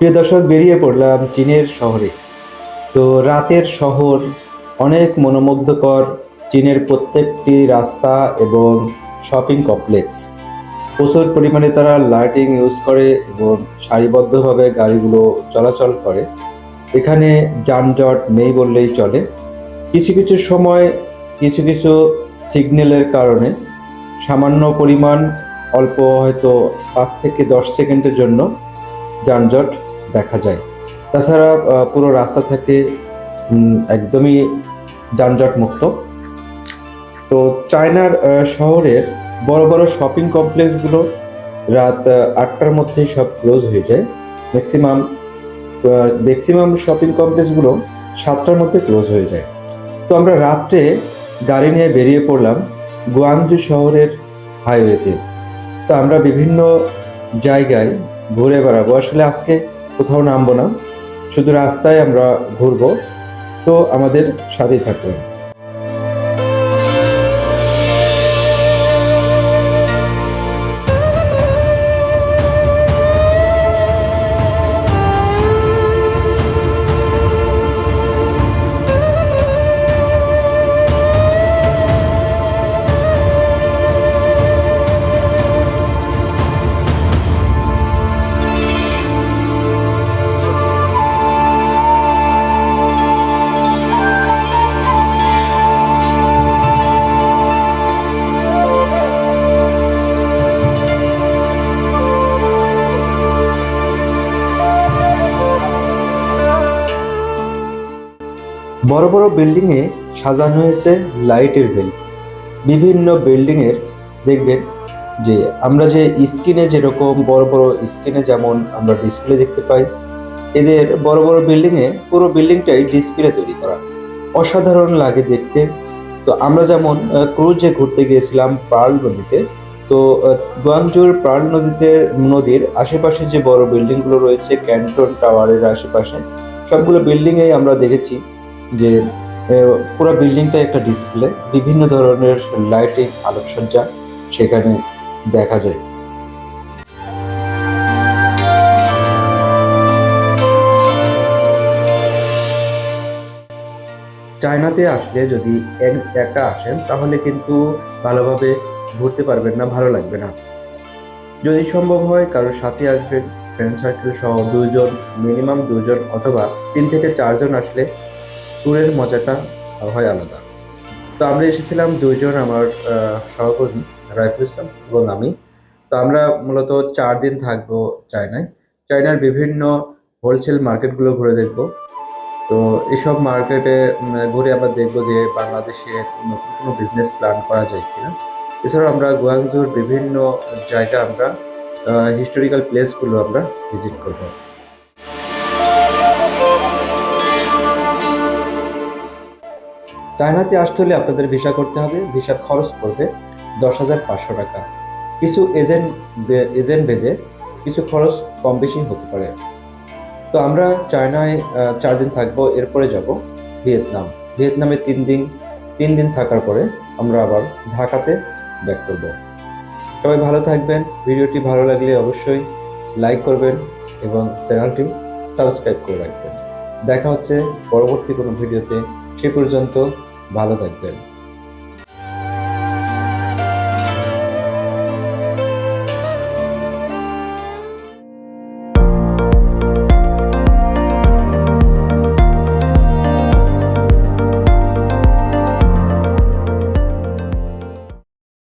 প্রিয় দর্শক, বেরিয়ে পড়লাম চীনের শহরে। তো রাতের শহর অনেক মনোমুগ্ধকর চীনের প্রত্যেকটি রাস্তা এবং শপিং কমপ্লেক্স। প্রচুর পরিমাণে তারা লাইটিং ইউজ করে এবং সারিবদ্ধভাবে গাড়িগুলো চলাচল করে। এখানে যানজট নেই বললেই চলে। কিছু কিছু সময় কিছু কিছু সিগন্যালের কারণে সামান্য পরিমাণ অল্প হয়তো পাঁচ থেকে দশ সেকেন্ডের জন্য যানজট দেখা যায়। তাছাড়া পুরো রাস্তা থেকে একদমই যানজট মুক্ত তো চায়নার শহরের বড় বড় শপিং কমপ্লেক্সগুলো রাত আটটার মধ্যেই সব ক্লোজ হয়ে যায়। ম্যাক্সিমাম ম্যাক্সিমাম শপিং কমপ্লেক্সগুলো সাতটার মধ্যে ক্লোজ হয়ে যায়। তো আমরা রাত্রে গাড়ি নিয়ে বেরিয়ে পড়লাম গুয়াংজু শহরের হাইওয়েতে। তো আমরা বিভিন্ন জায়গায় ঘুরে বেড়াবো। আসলে আজকে কোথাও নামবো না। শুধু রাস্তায় আমরা ঘুরবো। তো আমাদের সাথেই থাকবেন। বড় বড় বিল্ডিংয়ে সাজানো হয়েছে লাইটের বেল বিভিন্ন বিল্ডিংয়ের দেখবেন যে আমরা যে স্ক্রিনে যেরকম বড় বড় স্ক্রিনে যেমন আমরা ডিসপ্লে দেখতে পাই, এদের বড় বড় বিল্ডিংয়ে পুরো বিল্ডিংটাই ডিসপ্লে তৈরি করা। অসাধারণ লাগে দেখতে। তো আমরা যেমন ক্রুজে ঘুরতে গিয়েছিলাম পার্ল নদীতে, তো গুয়াংজুর পার্ল নদীতে, নদীর আশেপাশে যে বড় বিল্ডিংগুলো রয়েছে, ক্যান্টন টাওয়ারের আশেপাশে, সবগুলো বিল্ডিংয়ে আমরা দেখেছি। যে পুরো বিল্ডিংটা একটা ডিসপ্লে। বিভিন্ন ধরনের লাইটিং, আলোকসজ্জা সেখানে দেখা যায়। চায়নাতে আসলে যদি এক- একা আসেন, তাহলে কিন্তু ভালোভাবে ঘুরতে পারবেন না, ভালো লাগবে না। যদি সম্ভব হয়, কারোর সাথে আসবেন ফ্রেন্ড সার্কেল সহ দুজন মিনিমাম দুজন অথবা তিন থেকে চারজন আসলে ট্যুরের মজাটা হয় আলাদা। তো আমরা এসেছিলাম দুইজন আমার সহকর্মী রাইফুল ইসলাম এবং আমি। তো আমরা মূলত চার দিন থাকব চায়নায়। চায়নার বিভিন্ন হোলসেল মার্কেটগুলো ঘুরে দেখব। তো এসব মার্কেটে ঘুরে আমরা দেখব যে বাংলাদেশে নতুন কোনো বিজনেস প্ল্যান করা যায় কিনা। এছাড়াও আমরা গুয়াংজুর বিভিন্ন জায়গা আমরা হিস্টোরিক্যাল প্লেসগুলো আমরা ভিজিট করব। চায়নাতে আসতে হলে আপনাদের ভিসা করতে হবে। ভিসার খরচ পড়বে দশ হাজার পাঁচশো টাকা। কিছু এজেন্ট এজেন্ট বেঁধে কিছু খরচ কম বেশি হতে পারে। তো আমরা চায়নায় চার দিন থাকব, এরপরে যাব ভিয়েতনাম। ভিয়েতনামে তিন দিন তিন দিন থাকার পরে আমরা আবার ঢাকাতে ব্যাক করব। সবাই ভালো থাকবেন। ভিডিওটি ভালো লাগলে অবশ্যই লাইক করবেন এবং চ্যানেলটি সাবস্ক্রাইব করে রাখবেন। দেখা হচ্ছে পরবর্তী কোনো ভিডিওতে। সে পর্যন্ত ভালো থাকবেন।